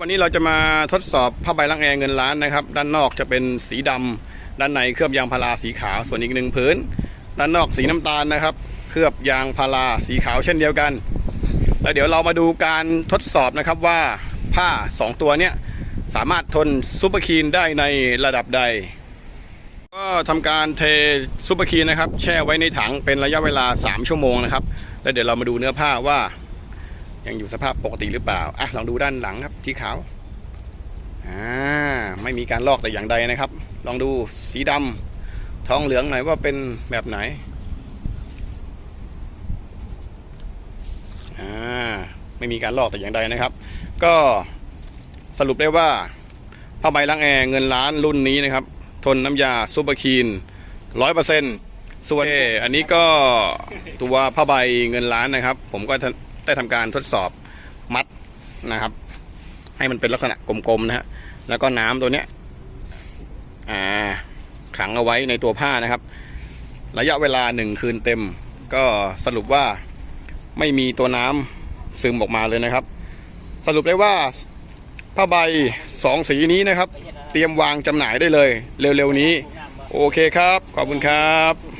วันนี้เราจะมาทดสอบผ้าใบล้างแอเงินล้านนะครับ ด้านนอกจะเป็นสีดำด้านในเคลือบยางพาราสีขาวส่วนอีกหนึ่งผืนด้านนอกสีน้ำตาลนะครับ เคลือบยางพาราสีขาวเช่นเดียวกัน แล้วเดี๋ยวเรามาดูการทดสอบนะครับว่าผ้า 2 ตัวเนี้ยสามารถทนซูเปอร์คีนได้ในระดับใด ก็ทำการเทซูเปอร์คีนนะครับ แช่ไว้ในถังเป็นระยะเวลา 3 ชั่วโมงนะครับ แล้วเดี๋ยวเรามาดูเนื้อผ้าว่า ยังอยู่สภาพปกติหรือเปล่าอะลองดูด้านหลังครับสีขาวอ่าไม่มีการลอกแต่อย่างใดนะครับ ลองดูสีดำทองเหลืองหน่อยว่าเป็นแบบไหนอ่าไม่มีการลอกแต่อย่างใดนะครับ ก็สรุปได้ว่าผ้าใบล้างแอร์เงินล้านรุ่นนี้นะครับ ทนน้ำยาซูเปอร์คีนร้อยเปอร์เซ็นต์ส่วนอันนี้ก็ตัวผ้าใบเงินล้านนะครับ ผมก็ ได้ทำการทดสอบมัดนะครับ ให้มันเป็นลักษณะกลมๆนะฮะแล้วก็น้ำตัวเนี้ยขังเอาไว้ในตัวผ้านะครับ ระยะเวลาหนึ่งคืนเต็ม ก็สรุปว่าไม่มีตัวน้ำซึมออกมาเลยนะครับ สรุปได้ว่าผ้าใบสองสีนี้นะครับ เตรียมวางจำหน่ายได้เลย เร็วๆนี้ โอเคครับ ขอบคุณครับ